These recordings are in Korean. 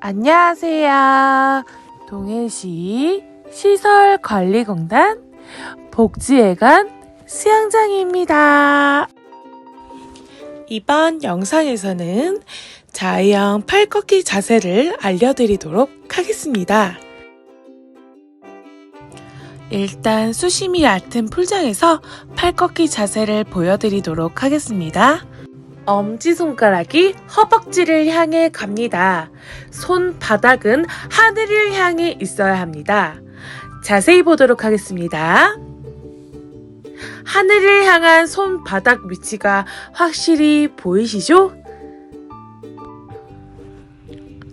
안녕하세요. 동해시 시설관리공단 복지회관 수영장입니다. 이번 영상에서는 자유형 팔 꺾기 자세를 알려드리도록 하겠습니다. 일단 수심이 얕은 풀장에서 팔 꺾기 자세를 보여드리도록 하겠습니다. 엄지손가락이 허벅지를 향해 갑니다. 손바닥은 하늘을 향해 있어야 합니다. 자세히 보도록 하겠습니다. 하늘을 향한 손바닥 위치가 확실히 보이시죠?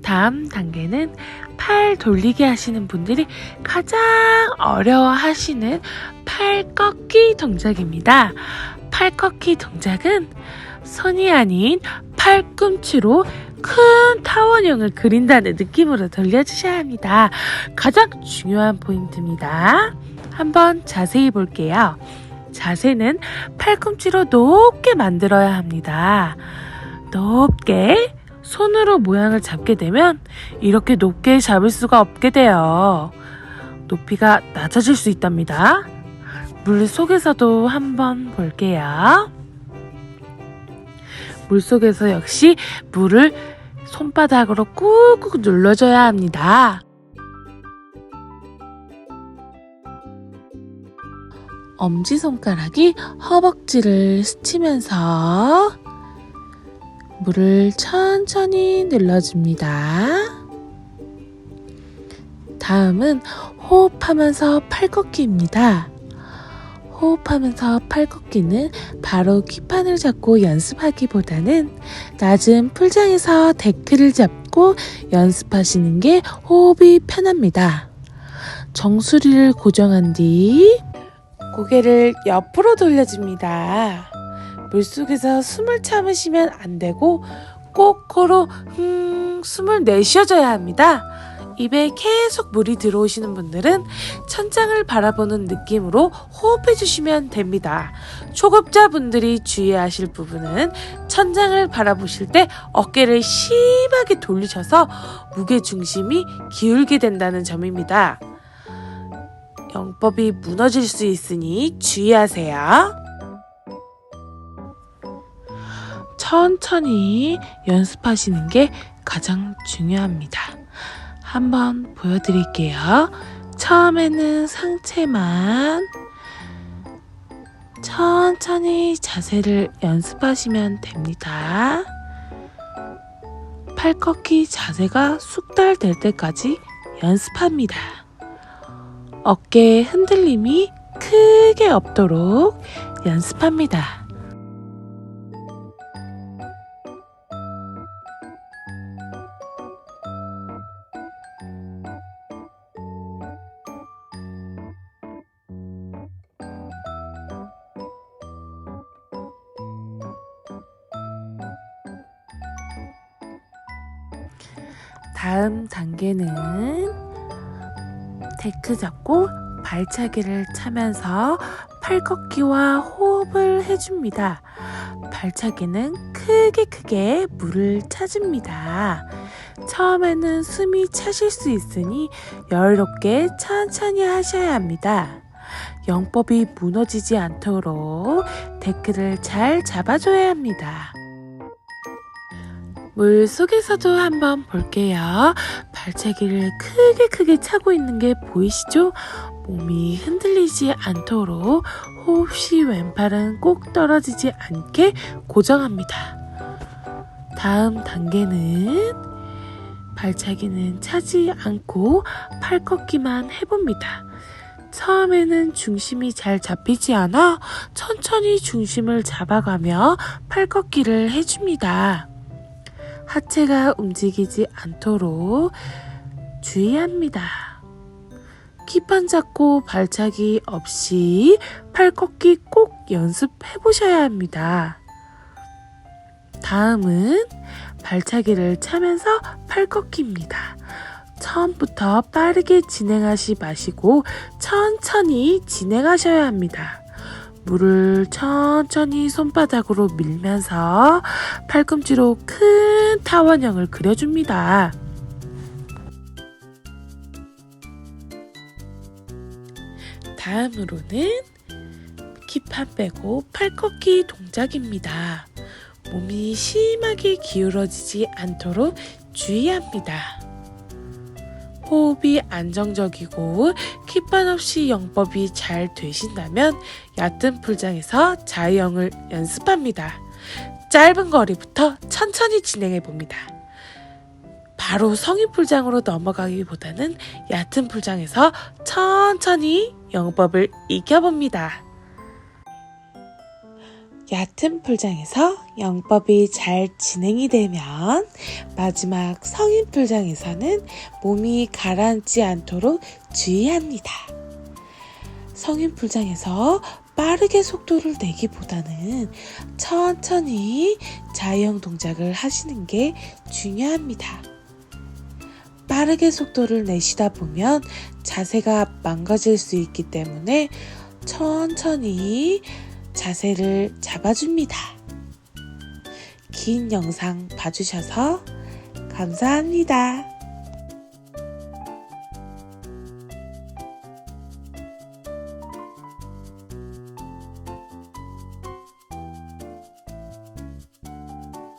다음 단계는 팔 돌리기 하시는 분들이 가장 어려워 하시는 팔 꺾기 동작입니다. 팔 꺾기 동작은 손이 아닌 팔꿈치로 큰 타원형을 그린다는 느낌으로 돌려주셔야 합니다. 가장 중요한 포인트입니다. 한번 자세히 볼게요. 자세는 팔꿈치로 높게 만들어야 합니다. 높게 손으로 모양을 잡게 되면 이렇게 높게 잡을 수가 없게 돼요. 높이가 낮아질 수 있답니다. 물 속에서도 한번 볼게요. 물 속에서 역시 물을 손바닥으로 꾹꾹 눌러줘야 합니다. 엄지손가락이 허벅지를 스치면서 물을 천천히 눌러줍니다. 다음은 호흡하면서 팔 걷기입니다. 호흡하면서 팔 걷기는 바로 퀴판을 잡고 연습하기보다는 낮은 풀장에서 데크를 잡고 연습하시는 게 호흡이 편합니다. 정수리를 고정한 뒤 고개를 옆으로 돌려줍니다. 물속에서 숨을 참으시면 안 되고 꼭 코로 흠 숨을 내쉬어줘야 합니다. 입에 계속 물이 들어오시는 분들은 천장을 바라보는 느낌으로 호흡해 주시면 됩니다. 초급자분들이 주의하실 부분은 천장을 바라보실 때 어깨를 심하게 돌리셔서 무게 중심이 기울게 된다는 점입니다. 영법이 무너질 수 있으니 주의하세요. 천천히 연습하시는 게 가장 중요합니다. 한번 보여드릴게요. 처음에는 상체만 천천히 자세를 연습하시면 됩니다. 팔 꺾기 자세가 숙달될 때까지 연습합니다. 어깨 흔들림이 크게 없도록 연습합니다. 다음 단계는 데크 잡고 발차기를 차면서 팔 걷기와 호흡을 해줍니다. 발차기는 크게 크게 물을 찾습니다. 처음에는 숨이 차실 수 있으니 여유롭게 천천히 하셔야 합니다. 영법이 무너지지 않도록 데크를 잘 잡아줘야 합니다. 물 속에서도 한번 볼게요. 발차기를 크게 크게 차고 있는 게 보이시죠? 몸이 흔들리지 않도록 호흡 시 왼팔은 꼭 떨어지지 않게 고정합니다. 다음 단계는 발차기는 차지 않고 팔 걷기만 해봅니다. 처음에는 중심이 잘 잡히지 않아 천천히 중심을 잡아가며 팔 걷기를 해줍니다. 하체가 움직이지 않도록 주의합니다. 키판 잡고 발차기 없이 팔 걷기 꼭 연습해 보셔야 합니다. 다음은 발차기를 차면서 팔 걷기입니다. 처음부터 빠르게 진행하시 마시고 천천히 진행하셔야 합니다. 물을 천천히 손바닥으로 밀면서 팔꿈치로 큰 타원형을 그려줍니다. 다음으로는 키판 빼고 팔꺾기 동작입니다. 몸이 심하게 기울어지지 않도록 주의합니다. 호흡이 안정적이고 킥반 없이 영법이 잘 되신다면 얕은 풀장에서 자유형을 연습합니다. 짧은 거리부터 천천히 진행해 봅니다. 바로 성인 풀장으로 넘어가기보다는 얕은 풀장에서 천천히 영법을 익혀봅니다. 얕은 풀장에서 영법이 잘 진행이 되면 마지막 성인 풀장에서는 몸이 가라앉지 않도록 주의합니다. 성인 풀장에서 빠르게 속도를 내기보다는 천천히 자유형 동작을 하시는 게 중요합니다. 빠르게 속도를 내시다 보면 자세가 망가질 수 있기 때문에 천천히 자세를 잡아줍니다. 긴 영상 봐주셔서 감사합니다.